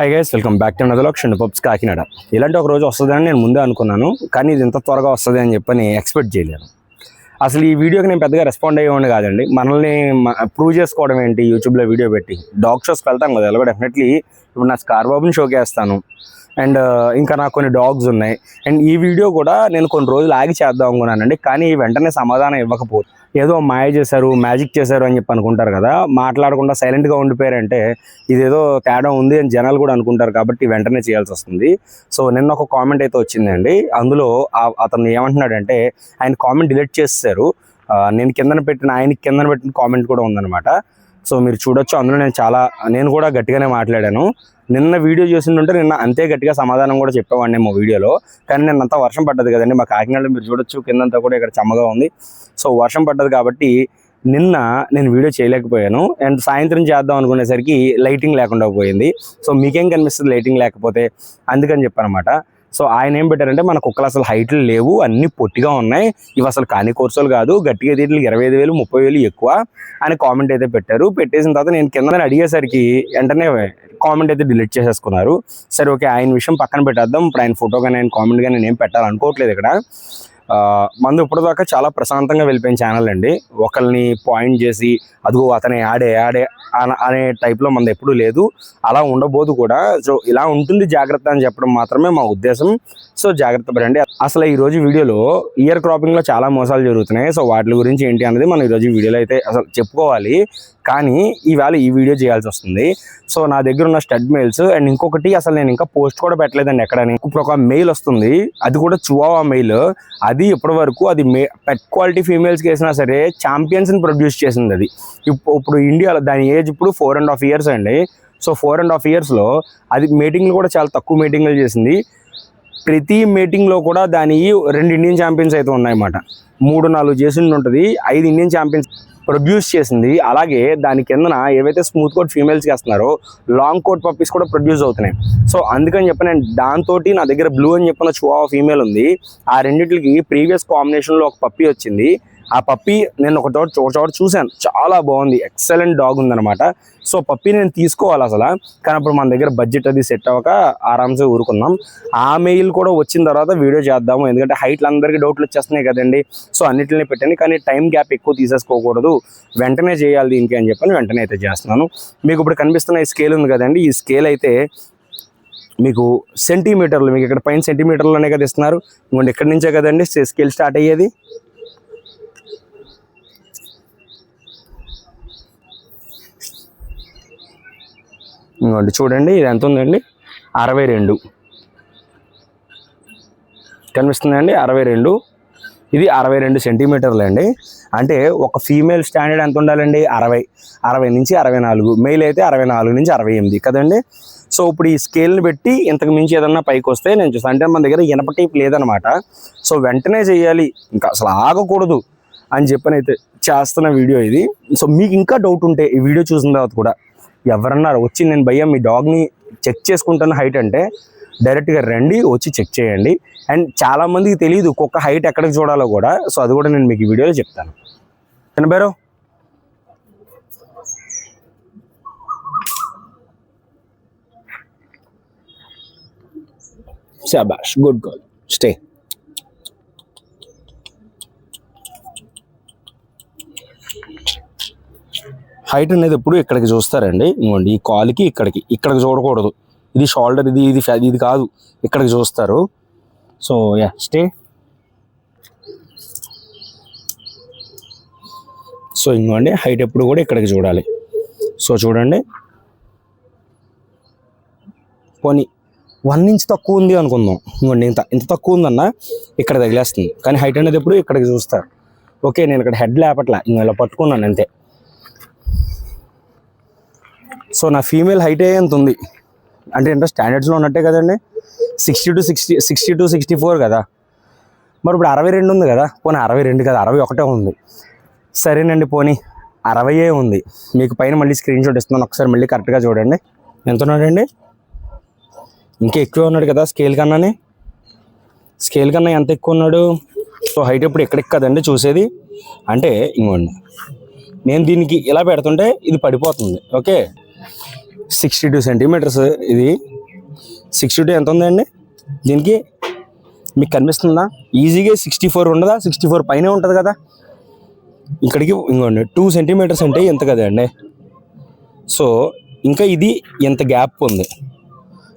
Hi guys welcome back to నదలో క్షణ pubs Kakinada ఇలాంటి ఒక రోజు వస్తుందని నేను ముందే అనుకున్నాను కానీ ఇది ఇంత త్వరగా వస్తుంది అని చెప్పని ఎక్స్పెక్ట్ చేయలేను అసలు ఈ వీడియోకి నేను పెద్దగా రెస్పాండ్ అయ్యేవాడిని కాదండి. మనల్ని ప్రూవ్ చేసుకోవడం ఏంటి? యూట్యూబ్లో వీడియో పెట్టి. డాగ్ షోస్కి వెళ్తాం కదా ఎలాగో డెఫినెట్లీ ఇప్పుడు నా స్కార్ బాబుని షోకేస్తాను అండ్ ఇంకా నాకు కొన్ని డాగ్స్ ఉన్నాయి. అండ్ ఈ వీడియో కూడా నేను కొన్ని రోజులు ఆగి చేద్దాం అనుకున్నానండి. కానీ వెంటనే సమాధానం ఇవ్వకపోతే ఏదో మాయ చేశారు మ్యాజిక్ చేశారు అని చెప్పి అనుకుంటారు కదా మాట్లాడకుండా సైలెంట్గా ఉండిపోయారంటే ఇదేదో తేడా ఉంది అని జనాలు కూడా అనుకుంటారు కాబట్టి వెంటనే చేయాల్సి వస్తుంది. సో నిన్న ఒక కామెంట్ అయితే వచ్చిందండి. అందులో అతను ఏమంటున్నాడంటే ఆయన కామెంట్ డిలీట్ చేస్తారు నేను కిందన పెట్టిన ఆయన కిందన పెట్టిన కామెంట్ కూడా ఉందన్నమాట. సో మీరు చూడొచ్చు. అందులో నేను చాలా నేను కూడా గట్టిగానే మాట్లాడాను. నిన్న వీడియో చేసిందంటే నిన్న అంతే గట్టిగా సమాధానం కూడా చెప్పేవాడిని మా వీడియోలో. కానీ నిన్న అంతా వర్షం పడ్డది కదండి. మా కాకినాడలో మీరు చూడొచ్చు కిందంతా కూడా ఇక్కడ చమ్మగా ఉంది. సో వర్షం పడ్డది కాబట్టి నిన్న నేను వీడియో చేయలేకపోయాను. అండ్ సాయంత్రం చేద్దాం అనుకునేసరికి లైటింగ్ లేకుండా పోయింది. సో మీకేం కనిపిస్తుంది లైటింగ్ లేకపోతే? అందుకని చెప్పనమాట. సో ఆయన ఏం పెట్టారంటే మన కుక్కలు అసలు హైట్లు లేవు అన్ని పొట్టిగా ఉన్నాయి. ఇవి అసలు కాని కోర్సులు కాదు. గట్టిగా తీట్లు ఇరవై ఐదు వేలు ముప్పై వేలు ఎక్కువ అని కామెంట్ అయితే పెట్టారు. పెట్టేసిన తర్వాత నేను కింద అడిగేసరికి వెంటనే కామెంట్ అయితే డిలీట్ చేసేసుకున్నారు. సరే ఓకే ఆయన విషయం పక్కన పెట్టేద్దాం. ఇప్పుడు ఆయన ఫోటో కానీ ఆయన కామెంట్ కానీ నేను ఏం పెట్టాలనుకోవట్లేదు ఇక్కడ. మందు ఇప్పటిదాకా చాలా ప్రశాంతంగా వెళ్ళిపోయిన ఛానల్ అండి. ఒకరిని పాయింట్ చేసి అదిగో అతనే ఆడే ఆడే అనే టైప్లో మంది ఎప్పుడూ లేదు. అలా ఉండబోదు కూడా. సో ఇలా ఉంటుంది జాగ్రత్త అని చెప్పడం మాత్రమే మా ఉద్దేశం. సో జాగ్రత్త పడండి. అసలు ఈ రోజు వీడియోలో ఇయర్ క్రాపింగ్లో చాలా మోసాలు జరుగుతున్నాయి. సో వాటి గురించి ఏంటి అనేది మనం ఈరోజు వీడియోలో అయితే అసలు చెప్పుకోవాలి. కానీ ఈవేళ ఈ వీడియో చేయాల్సి వస్తుంది. సో నా దగ్గర ఉన్న స్టడ్ మెయిల్స్ అండ్ ఇంకొకటి అసలు నేను ఇంకా పోస్ట్ కూడా పెట్టలేదండి ఎక్కడని. ఇప్పుడు ఒక మెయిల్ వస్తుంది. అది కూడా చువావా మెయిల్ అది ఇప్పటి వరకు అది మే పెట్ క్వాలిటీ ఫీమేల్స్కి వేసినా సరే ఛాంపియన్స్ని ప్రొడ్యూస్ చేసింది అది. ఇప్పుడు ఇప్పుడు ఇండియాలో దాని ఏజ్ ఇప్పుడు ఫోర్ అండ్ హాఫ్ ఇయర్స్ అండి. సో ఫోర్ అండ్ హాఫ్ ఇయర్స్లో అది మీటింగ్లు కూడా చాలా తక్కువ మీటింగ్లు చేసింది. ప్రతి మీటింగ్లో కూడా దాని రెండు ఇండియన్ ఛాంపియన్స్ అయితే ఉన్నాయన్నమాట. మూడు నాలుగు చేసింది ఉంటుంది. ఐదు ఇండియన్ ఛాంపియన్స్ ప్రొడ్యూస్ చేసింది. అలాగే దాని కిందన ఏవైతే స్మూత్ కోట్ ఫీమేల్స్ వేస్తున్నారో లాంగ్ కోట్ పప్పీస్ కూడా ప్రొడ్యూస్ అవుతున్నాయి. సో అందుకని చెప్పి నేను దాంతో నా దగ్గర బ్లూ అని చెప్పిన చువా ఫీమేల్ ఉంది. ఆ రెండింటికి ప్రీవియస్ కాంబినేషన్లో ఒక పప్పీ వచ్చింది. ఆ పప్పీ నేను ఒక చోట ఒక చోట చూశాను. చాలా బాగుంది. ఎక్సలెంట్ డాగ్ ఉందనమాట సో పప్పీ నేను తీసుకోవాలి అసలు. కానీ అప్పుడు మన దగ్గర బడ్జెట్ అది సెట్ అవ్వక ఆరామ్సే ఊరుకున్నాం. ఆ మెయిల్ కూడా వచ్చిన తర్వాత వీడియో చేద్దాము. ఎందుకంటే హైట్లు అందరికీ డౌట్లు వచ్చేస్తున్నాయి కదండి. సో అన్నిటిని పెట్టండి. కానీ టైం గ్యాప్ ఎక్కువ తీసేసుకోకూడదు. వెంటనే చేయాలి దీనికి అని చెప్పని వెంటనే అయితే చేస్తున్నాను. మీకు ఇప్పుడు కనిపిస్తున్న ఈ స్కేల్ ఉంది కదండి. ఈ స్కేల్ అయితే మీకు సెంటీమీటర్లు మీకు ఇక్కడ పైన సెంటీమీటర్లోనే కదా ఇస్తున్నారు. ఇంకోటి ఇక్కడి నుంచే కదండి. స్కేల్ స్టార్ట్ అయ్యేది. ఇంకోండి చూడండి ఇది ఎంత ఉందండి? అరవై రెండు. కనిపిస్తుందండి? అరవై రెండు. ఇది అరవై రెండు సెంటీమీటర్లు అండి. అంటే ఒక ఫీమేల్ స్టాండర్డ్ ఎంత ఉండాలండి? అరవై. అరవై నుంచి అరవై నాలుగు. మెయిల్ అయితే అరవై నాలుగు నుంచి అరవై ఎనిమిది కదండి? సో ఇప్పుడు ఈ స్కేల్ని పెట్టి ఇంతకు మించి ఏదన్నా పైకి వస్తే నేను చూస్తాను అంటే మన దగ్గర ఇనప టైప్ లేదనమాట. సో వెంటనే చేయాలి. ఇంకా అసలు ఆగకూడదు అని చెప్పనైతే చేస్తున్న వీడియో ఇది. సో మీకు ఇంకా డౌట్ ఉంటే ఈ వీడియో చూసిన తర్వాత కూడా ఎవరన్నా వచ్చి నేను భయ్యా మీ డాగ్ని చెక్ చేసుకుంటాను హైట్ అంటే డైరెక్ట్గా రండి వచ్చి చెక్ చేయండి. అండ్ చాలామందికి తెలియదు కుక్క హైట్ ఎక్కడికి చూడాలో కూడా. సో అది కూడా నేను మీకు ఈ వీడియోలో చెప్తాను. తినబారు శాబాష్ గుడ్ గర్ల్ స్టే హైట్ అనేది ఎప్పుడు ఇక్కడికి చూస్తారండి. ఇవ్వండి ఈ కాలుకి ఇక్కడికి. ఇక్కడికి చూడకూడదు. ఇది షోల్డర్ ఇది ఇది ఇది కాదు. ఇక్కడికి చూస్తారు. సో యా స్టే సో ఇంకోండి హైట్ ఎప్పుడు కూడా ఇక్కడికి చూడాలి. సో చూడండి. పోనీ వన్ ఇంచ్ తక్కువ ఉంది అనుకుందాం. ఇంకోండి ఇంత ఇంత తక్కువ ఉందన్న ఇక్కడ తగిలేస్తుంది. కానీ హైట్ అనేది ఎప్పుడు ఇక్కడికి చూస్తారు. ఓకే నేను ఇక్కడ హెడ్ లేపట్లా. ఇంకా ఇలా పట్టుకున్నాను అంతే. సో నా ఫీమేల్ హైటే ఎంత ఉంది? అంటే ఏంటో స్టాండర్డ్స్లో ఉన్నట్టే కదండి. Sixty to sixty sixty to sixty four కదా. మరి ఇప్పుడు అరవై రెండు ఉంది కదా. పోనీ అరవై రెండు కదా అరవై ఒకటే ఉంది. సరేనండి పోనీ. అరవయే ఉంది. మీకు పైన మళ్ళీ స్క్రీన్ షాట్ ఇస్తున్నాను. ఒకసారి మళ్ళీ కరెక్ట్గా చూడండి. ఎంత ఉన్నాడండి? ఇంకా ఎక్కువ ఉన్నాడు కదా స్కేల్ కన్నానే. స్కేల్ కన్నా ఎంత ఎక్కువ ఉన్నాడు? సో హైట్ ఇప్పుడు ఎక్కడికి కదండి చూసేది. అంటే ఇంకోండి నేను దీనికి ఇలా పెడుతుంటే ఇది పడిపోతుంది. ఓకే? సిక్స్టీ టూ సెంటీమీటర్స్ ఇది. సిక్స్టీ టూ ఎంత ఉందండి దీనికి మీకు కనిపిస్తుందా? ఈజీగా సిక్స్టీ ఫోర్ ఉండదా? సిక్స్టీ ఫోర్ పైనే ఉంటుంది కదా? ఇక్కడికి ఇంకోండి టూ సెంటీమీటర్స్ అంటే ఎంత కదండి సో ఇంకా ఇది ఎంత గ్యాప్ ఉంది?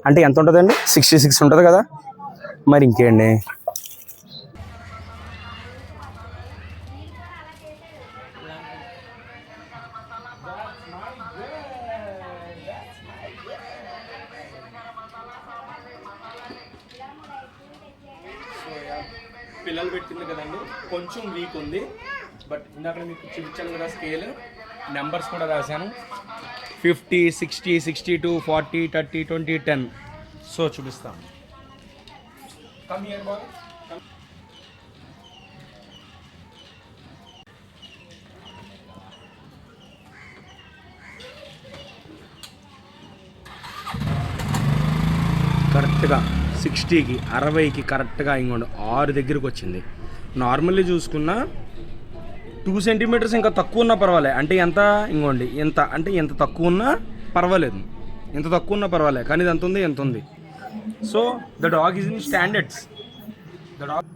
అంటే ఎంత ఉంటుందండి? సిక్స్టీ సిక్స్ ఉంటుంది కదా? మరి ఇంకేండి? పిల్లలు పెట్టింది కదండి. కొంచెం వీక్ ఉంది. బట్ ఇందాక మీకు చూపించాను కదా స్కేల్ నెంబర్స్ కూడా రాశాను. Fifty sixty sixty two forty thirty twenty ten so చూపిస్తాం కమ్ కరెక్ట్గా సిక్స్టీకి అరవైకి కరెక్ట్గా ఇంకోండి ఆరు దగ్గరికి వచ్చింది. నార్మల్లీ చూసుకున్నా టూ సెంటీమీటర్స్ ఇంకా తక్కువ ఉన్నా పర్వాలేదు అంటే ఎంత ఇంకోండి ఎంత అంటే ఎంత తక్కువ ఉన్నా పర్వాలేదు. ఎంత తక్కువ ఉన్నా పర్వాలేదు కానీ ఇది ఎంత ఉంది ఎంత ఉంది. So the dog is in standards the dog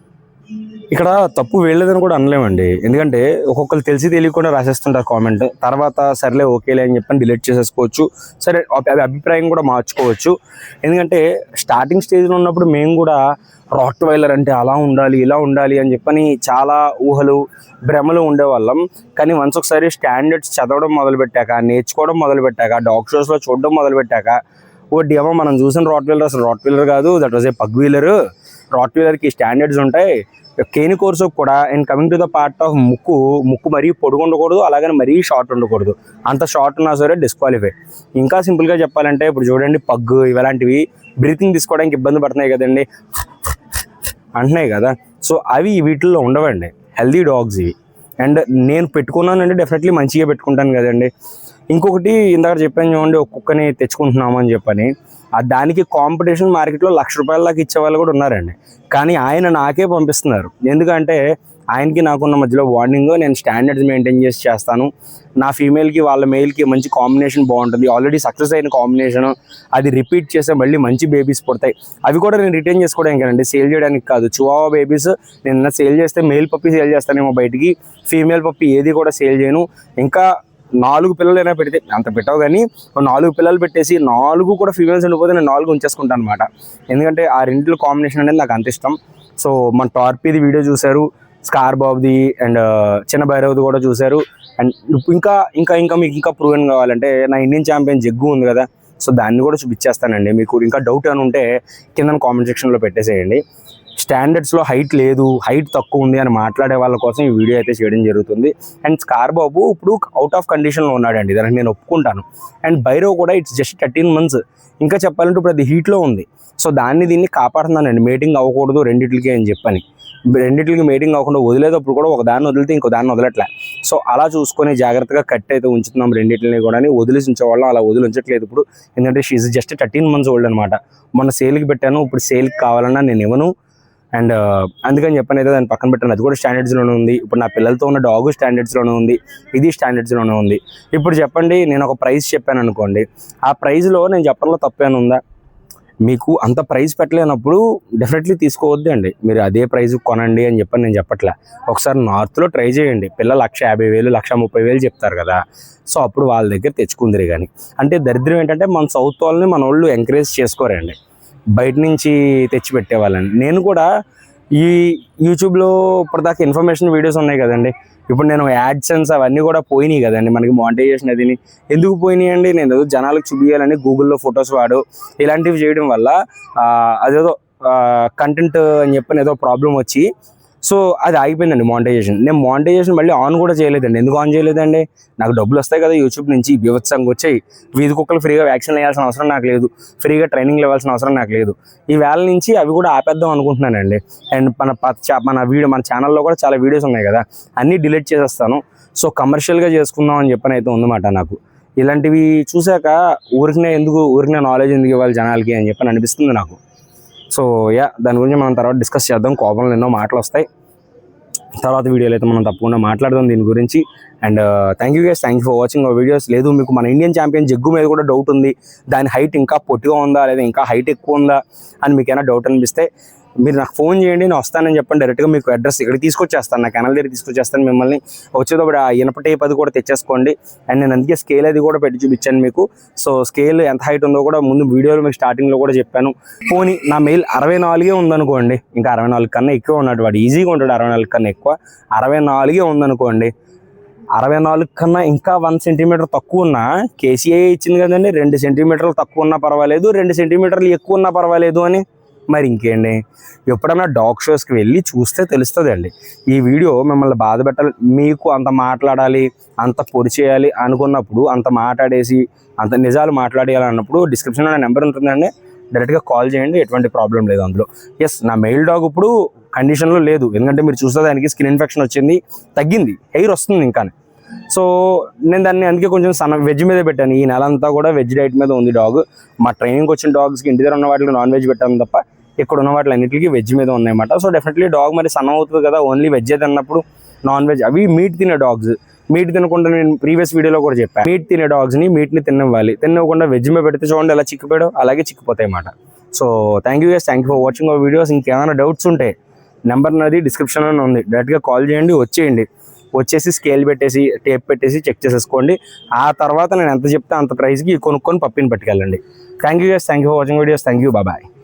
ఇక్కడ తప్పు వేయలేదని కూడా అనలేమండి. ఎందుకంటే ఒక్కొక్కరు తెలిసి తెలియకుండా రాసేస్తుంటారు కామెంట్ తర్వాత సర్లే ఓకేలే అని చెప్పని డిలీట్ చేసేసుకోవచ్చు. సరే అది అభిప్రాయం కూడా మార్చుకోవచ్చు. ఎందుకంటే స్టార్టింగ్ స్టేజ్లో ఉన్నప్పుడు మేము కూడా రాట్ వైలర్ అంటే అలా ఉండాలి ఇలా ఉండాలి అని చెప్పని చాలా ఊహలు భ్రమలు ఉండేవాళ్ళం. కానీ వన్స్ ఒకసారి స్టాండర్డ్స్ చదవడం మొదలుపెట్టాక నేర్చుకోవడం మొదలుపెట్టాక డాగ్ షోస్లో చూడడం మొదలుపెట్టాక ఓ ఏమో మనం చూసిన రాట్ వీలర్ అసలు రాట్ వీలర్ కాదు. That was a pug wheeler రాట్ వీలర్కి స్టాండర్డ్స్ ఉంటాయి. కేని కోర్సు కూడా and coming to the part of ముక్కు ముక్కు మరీ పొడుగు ఉండకూడదు అలాగని మరీ షార్ట్ ఉండకూడదు. అంత షార్ట్ ఉన్నా సరే డిస్క్వాలిఫై ఇంకా సింపుల్గా చెప్పాలంటే ఇప్పుడు చూడండి పగ్గు ఇలాంటివి బ్రీతింగ్ తీసుకోవడానికి ఇబ్బంది పడుతున్నాయి కదండి. అంటున్నాయి కదా. సో అవి వీటిల్లో ఉండవండి. హెల్దీ డాగ్స్ ఇవి. అండ్ నేను పెట్టుకున్నానంటే డెఫినెట్లీ మంచిగా పెట్టుకుంటాను కదండి. ఇంకొకటి ఇందాక చెప్పాను చూడండి ఒక కుక్కని తెచ్చుకుంటున్నాము అని చెప్పని దానికి కాంపిటీషన్ మార్కెట్లో లక్ష రూపాయల దాకా ఇచ్చే వాళ్ళు కూడా ఉన్నారండి. కానీ ఆయన నాకే పంపిస్తున్నారు. ఎందుకంటే ఆయనకి నాకున్న మధ్యలో వార్నింగ్ నేను స్టాండర్డ్స్ మెయింటైన్ చేసి చేస్తాను. నా ఫీమేల్కి వాళ్ళ మెయిల్కి మంచి కాంబినేషన్ బాగుంటుంది. ఆల్రెడీ సక్సెస్ అయిన కాంబినేషన్ అది రిపీట్ చేస్తే మళ్ళీ మంచి బేబీస్ పుడతాయి. అవి కూడా నేను రిటైన్ చేసుకోవడానికి కదండి సేల్ చేయడానికి కాదు. చువావా బేబీస్ నేను సేల్ చేస్తే మేల్ పప్పి సేల్ చేస్తానేమో బయటికి. ఫీమేల్ పప్పి ఏది కూడా సేల్ చేయను. ఇంకా నాలుగు పిల్లలైనా పెడితే అంత పెట్టావు కానీ నాలుగు పిల్లలు పెట్టేసి నాలుగు కూడా ఫీమేల్స్ ఉండిపోతే నేను నాలుగు ఉంచేసుకుంటాను అనమాట ఎందుకంటే ఆ రెండింటిలో కాంబినేషన్ అనేది నాకు అంత ఇష్టం. సో మన టార్పీది వీడియో చూశారు స్కార్ బాబుది అండ్ చిన్న భైరవ్ది కూడా చూశారు. అండ్ ఇంకా ఇంకా ఇంకా మీకు ఇంకా ప్రూవెన్ కావాలంటే నా ఇండియన్ ఛాంపియన్ జగ్గు ఉంది కదా. సో దాన్ని కూడా చూపించేస్తానండి మీకు ఇంకా డౌట్ అని ఉంటే కింద కామెంట్ సెక్షన్లో పెట్టేసేయండి. స్టాండర్డ్స్లో హైట్ లేదు హైట్ తక్కువ ఉంది అని మాట్లాడే వాళ్ళ కోసం ఈ వీడియో అయితే చేయడం జరుగుతుంది. అండ్ స్కార్ బాబు ఇప్పుడు అవుట్ ఆఫ్ కండిషన్లో ఉన్నాడండి. దానికి నేను ఒప్పుకుంటాను. అండ్ బైరో కూడా ఇట్స్ జస్ట్ థర్టీన్ మంత్స్ ఇంకా చెప్పాలంటే ఇప్పుడు అది హీట్లో ఉంది. సో దాన్ని దీన్ని కాపాడుతున్నానండి. మీటింగ్ అవ్వకూడదు రెండిట్లకి అని చెప్పని. రెండిట్లకి మీటింగ్ అవ్వకుండా వదిలేటప్పుడు కూడా ఒక దాన్ని వదిలితే ఇంకో దాన్ని వదలట్లే. సో అలా చూసుకొని జాగ్రత్తగా కట్ అయితే ఉంచుతున్నాం రెండింటిని కూడా వదిలేసి ఉంచేవాళ్ళం అలా వదిలి ఉంచట్లేదు ఇప్పుడు. ఎందుకంటే she just thirteen months old అనమాట మొన్న సేల్కి పెట్టాను. ఇప్పుడు సేల్కి కావాలన్నా నేను ఇవ్వను. అండ్ అందుకని చెప్పని అయితే దాన్ని పక్కన పెట్టాను. అది కూడా స్టాండర్డ్స్లోనే ఉంది. ఇప్పుడు నా పిల్లలతో ఉన్న డాగు స్టాండర్డ్స్లోనే ఉంది. ఇది స్టాండర్డ్స్లోనే ఉంది. ఇప్పుడు చెప్పండి నేను ఒక ప్రైస్ చెప్పాను అనుకోండి. ఆ ప్రైస్లో నేను చెప్పడంలో తప్పేమైనా ఉందా? మీకు అంత ప్రైస్ పెట్టలేనప్పుడు డెఫినెట్లీ తీసుకోవద్దు అండి. మీరు అదే ప్రైస్ కొనండి అని చెప్పని నేను చెప్పట్లే. ఒకసారి నార్త్లో ట్రై చేయండి. పిల్ల లక్ష యాభై వేలు లక్ష ముప్పై వేలు చెప్తారు కదా. సో అప్పుడు వాళ్ళ దగ్గర తెచ్చుకుందిరి కానీ అంటే దరిద్రం ఏంటంటే మన సౌత్ వాళ్ళని మన వాళ్ళు ఎంకరేజ్ చేసుకోరండి బయట నుంచి తెచ్చి పెట్టేవాళ్ళని నేను కూడా ఈ యూట్యూబ్లో ఇప్పటిదాకా ఇన్ఫర్మేషన్ వీడియోస్ ఉన్నాయి కదండి. ఇప్పుడు నేను యాడ్సెన్స్ అవన్నీ కూడా పోయినాయి కదండి. మనకి మానిటైజేషన్ అది ఎందుకు పోయినాయి అండి? నేను ఏదో జనాలకు చూపించాలని గూగుల్లో ఫొటోస్ వాడు. ఇలాంటివి చేయడం వల్ల అదేదో కంటెంట్ అని చెప్పని ఏదో ప్రాబ్లం వచ్చి సో అది ఆగిపోయిందండి మానిటైజేషన్ నేను మానిటైజేషన్ మళ్ళీ ఆన్ కూడా చేయలేదండి. ఎందుకు ఆన్ చేయలేదండి? నాకు డబ్బులు వస్తాయి కదా యూట్యూబ్ నుంచి బీభత్సంగా వచ్చాయి. వీధి కుక్కలు ఫ్రీగా వ్యాక్సిన్ వేయాల్సిన అవసరం నాకు లేదు. ఫ్రీగా ట్రైనింగ్ ఇవ్వాల్సిన అవసరం నాకు లేదు. ఈ వేళ నుంచి అవి కూడా ఆపేద్దాం అనుకుంటున్నానండి. అండ్ మన ప- చా- మన వీడియో మన ఛానల్లో కూడా చాలా వీడియోస్ ఉన్నాయి కదా. అన్నీ డిలీట్ చేసేస్తాను. సో కమర్షియల్గా చేసుకుందాం అని చెప్పని అయితే ఉందన్నమాట నాకు. ఇలాంటివి చూశాక ఊరికినే ఎందుకు ఊరికినే నాలెడ్జ్ ఎందుకు ఇవ్వాలి జనాలకి అని చెప్పని అనిపిస్తుంది నాకు. సో యా దాని గురించి మనం తర్వాత డిస్కస్ చేద్దాం. కోపంలో ఎన్నో మాటలు వస్తాయి. తర్వాత వీడియోలో అయితే మనం తప్పకుండా మాట్లాడదాం దీని గురించి. And thank you guys thank you for watching our videos లేదు మీకు మన ఇండియన్ ఛాంపియన్ జగ్గు మీద కూడా డౌట్ ఉంది. దాని హైట్ ఇంకా పొట్టిగా ఉందా లేదా ఇంకా హైట్ ఎక్కువ ఉందా అని మీకు ఏమైనా డౌట్ అనిపిస్తే మీరు నాకు ఫోన్ చేయండి నేను వస్తానని చెప్పండి. డైరెక్ట్గా మీకు అడ్రస్ ఇక్కడ తీసుకొచ్చేస్తాను. నా కెనల్ దగ్గర తీసుకొచ్చేస్తాను మిమ్మల్ని. వచ్చేటప్పుడు ఆ ఇనప టేప్ అది కూడా తెచ్చేసుకోండి. అండ్ నేను అందుకే స్కేల్ అది కూడా పెట్టి చూపించాను మీకు. సో స్కేల్ ఎంత హైట్ ఉందో కూడా ముందు వీడియోలో మీకు స్టార్టింగ్లో కూడా చెప్పాను. పోనీ నా మెయిల్ అరవై నాలుగే ఉందనుకోండి. ఇంకా అరవై నాలుగు కన్నా ఎక్కువ ఉన్నాడు వాడు. ఈజీగా ఉంటాడు అరవై నాలుగు కన్నా ఎక్కువ. అరవై నాలుగే ఉందనుకోండి. అరవై నాలుగు కన్నా ఇంకా వన్ సెంటీమీటర్ తక్కువ ఉన్నా కేసీఐ ఇచ్చింది కదండి? రెండు సెంటీమీటర్లు తక్కువ ఉన్నా పర్వాలేదు. రెండు సెంటీమీటర్లు ఎక్కువ ఉన్నా పర్వాలేదు అని. మరి ఇంకేంటి? ఎప్పుడైనా డాగ్ షోస్కి వెళ్ళి చూస్తే తెలుస్తుంది అండి ఈ వీడియో మిమ్మల్ని బాధ పెట్టాలి మీకు అంత మాట్లాడాలి అంత పొడి చేయాలి అనుకున్నప్పుడు అంత మాట్లాడేసి అంత నిజాలు మాట్లాడేయాలి అన్నప్పుడు డిస్క్రిప్షన్లో నా నెంబర్ ఉంటుందండి. డైరెక్ట్గా కాల్ చేయండి ఎటువంటి ప్రాబ్లం లేదు అందులో. ఎస్ నా మెయిల్ డాగ్ ఇప్పుడు కండిషన్లో లేదు. ఎందుకంటే మీరు చూస్తే దానికి స్కిన్ ఇన్ఫెక్షన్ వచ్చింది తగ్గింది హెయిర్ వస్తుంది ఇంకా సో నేను దాన్ని అందుకే కొంచెం సన్న వెజ్ మీద పెట్టాను. ఈ నెల అంతా కూడా వెజ్ డైట్ మీద ఉంది డాగ్. మా ట్రైనింగ్కి వచ్చిన డాగ్స్కి ఇంటి దగ్గర ఉన్న వాటికి నాన్ వెజ్ పెట్టాను తప్ప ఇక్కడ ఉన్న వాటి అన్నిటికీ వెజ్ మీద ఉన్నాయన్నమాట. సో డెఫినెట్లీ డాగ్ మరి సన్న అవుతుంది కదా ఓన్లీ వెజ్ తిన్నప్పుడు నాన్ వెజ్ అవి మీట్ తినే డాగ్స్ మీట్ తినకుండా నేను ప్రీవియస్ వీడియోలో కూడా చెప్పాను మీట్ తినే డాగ్స్ని మీట్ని తినవ్వాలి తినవ్వకుండా వెజ్ మీద పెడితే చూడండి ఎలా చిక్కిపోయాడో అలాగే చిక్కిపోతాయి అన్నమాట. So thank you guys thank you for watching our videos ఇంకేమైనా డౌట్స్ ఉంటే నెంబర్ నాది డిస్క్రిప్షన్లో ఉంది. డైరెక్ట్గా కాల్ చేయండి వచ్చేయండి. వచ్చేసి స్కేల్ పెట్టేసి టేప్ పెట్టేసి చెక్ చేసేసుకోండి. ఆ తర్వాత నేను ఎంత చెప్తే అంత ప్రైస్కి కొనుక్కొని పప్పిని పట్టుకెళ్ళండి. Thank you guys thank you for watching videos thank you bye